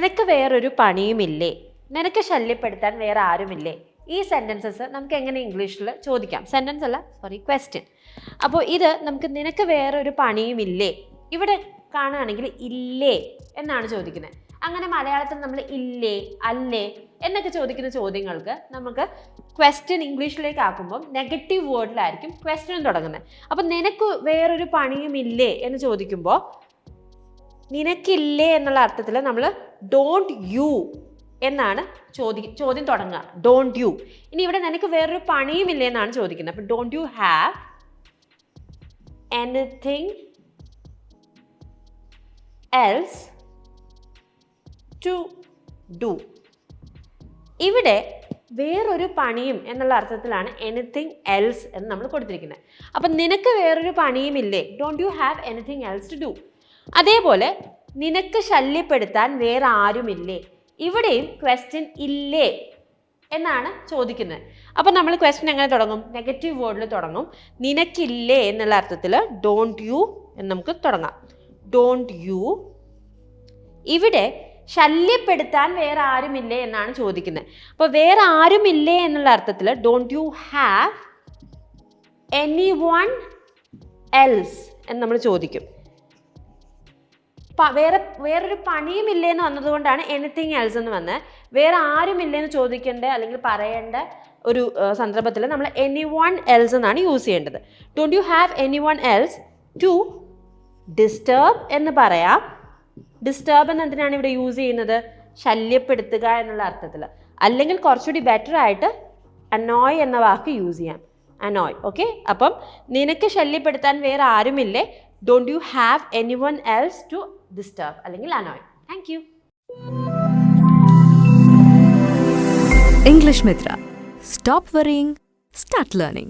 നിനക്ക് വേറൊരു പണിയുമില്ലേ? നിനക്ക് ശല്യപ്പെടുത്താൻ വേറെ ആരുമില്ലേ? ഈ സെന്റൻസസ് നമുക്ക് എങ്ങനെ ഇംഗ്ലീഷിൽ ചോദിക്കാം? സെന്റൻസ് അല്ല സോറി ക്വസ്റ്റ്യൻ അപ്പോൾ ഇത് നമുക്ക് നിനക്ക് വേറൊരു പണിയുമില്ലേ? ഇവിടെ കാണുകയാണെങ്കിൽ ഇല്ലേ എന്നാണ് ചോദിക്കുന്നത്. അങ്ങനെ മലയാളത്തിൽ നമ്മൾ ഇല്ലേ അല്ലേ എന്നൊക്കെ ചോദിക്കുന്ന ചോദ്യങ്ങൾക്ക് നമുക്ക് ക്വസ്റ്റ്യൻ ഇംഗ്ലീഷിലേക്ക് ആക്കുമ്പോൾ നെഗറ്റീവ് വേർഡിലായിരിക്കും ക്വസ്റ്റ്യൻ തുടങ്ങുന്നത്. അപ്പം നിനക്ക് വേറൊരു പണിയുമില്ലേ എന്ന് ചോദിക്കുമ്പോൾ നിനക്കില്ലേ എന്നുള്ള അർത്ഥത്തിൽ നമ്മൾ ഡോണ്ട് യു എന്നാണ് ചോദി ചോദ്യം തുടങ്ങുക. ഡോണ്ട് യു ഇനി ഇവിടെ നിനക്ക് വേറൊരു പണിയുമില്ലേ എന്നാണ് ചോദിക്കുന്നത്. അപ്പം don't you have anything else to do ഇവിടെ വേറൊരു പണിയും എന്നുള്ള അർത്ഥത്തിലാണ് എനിത്തിങ് എൽസ് എന്ന് നമ്മൾ കൊടുത്തിരിക്കുന്നത്. അപ്പം നിനക്ക് വേറൊരു പണിയുമില്ലേ? Don't you have anything else to do അതേപോലെ നിനക്ക് ശല്യപ്പെടുത്താൻ വേറെ ആരുമില്ലേ? ഇവിടെയും ക്വസ്റ്റ്യൻ ഇല്ലേ? എന്നാണ് ചോദിക്കുന്നത്. അപ്പം നമ്മൾ ക്വസ്റ്റ്യൻ എങ്ങനെ തുടങ്ങും? നെഗറ്റീവ് വേർഡിൽ തുടങ്ങും. നിനക്കില്ലേ എന്നുള്ള അർത്ഥത്തിൽ ഡോണ്ട് യു എന്ന് നമുക്ക് തുടങ്ങാം. ഡോണ്ട് യു ഇവിടെ ശല്യപ്പെടുത്താൻ വേറെ ആരുമില്ലേ എന്നാണ് ചോദിക്കുന്നത്. അപ്പോൾ വേറെ ആരുമില്ലേ എന്നുള്ള അർത്ഥത്തിൽ don't you have anyone else എന്ന് നമ്മൾ ചോദിക്കും. വേറെ വേറൊരു പണിയും ഇല്ലേന്ന് വന്നതുകൊണ്ടാണ് എനിത്തിങ് എൽസ് എന്ന് വന്നത് വേറെ ആരും ഇല്ലേന്ന് ചോദിക്കേണ്ട അല്ലെങ്കിൽ പറയേണ്ട ഒരു സന്ദർഭത്തിൽ നമ്മൾ എനി വൺ എൽസ് എന്നാണ് യൂസ് ചെയ്യേണ്ടത്. Don't you have anyone else to disturb എന്ന് പറയാം. ഡിസ്റ്റേബ് എന്ന് എന്തിനാണ് ഇവിടെ യൂസ് ചെയ്യുന്നത്? ശല്യപ്പെടുത്തുക എന്നുള്ള അർത്ഥത്തിൽ അല്ലെങ്കിൽ കുറച്ചുകൂടി ബെറ്റർ ആയിട്ട് അനോയ് എന്ന വാക്ക് യൂസ് ചെയ്യാം. അനോയ് ഓക്കെ അപ്പം നിനക്ക് ശല്യപ്പെടുത്താൻ വേറെ ആരുമില്ലേ? Don't you have anyone else to disturb അല്ലെങ്കിൽ annoy thank you English Mitra. Stop worrying, start learning.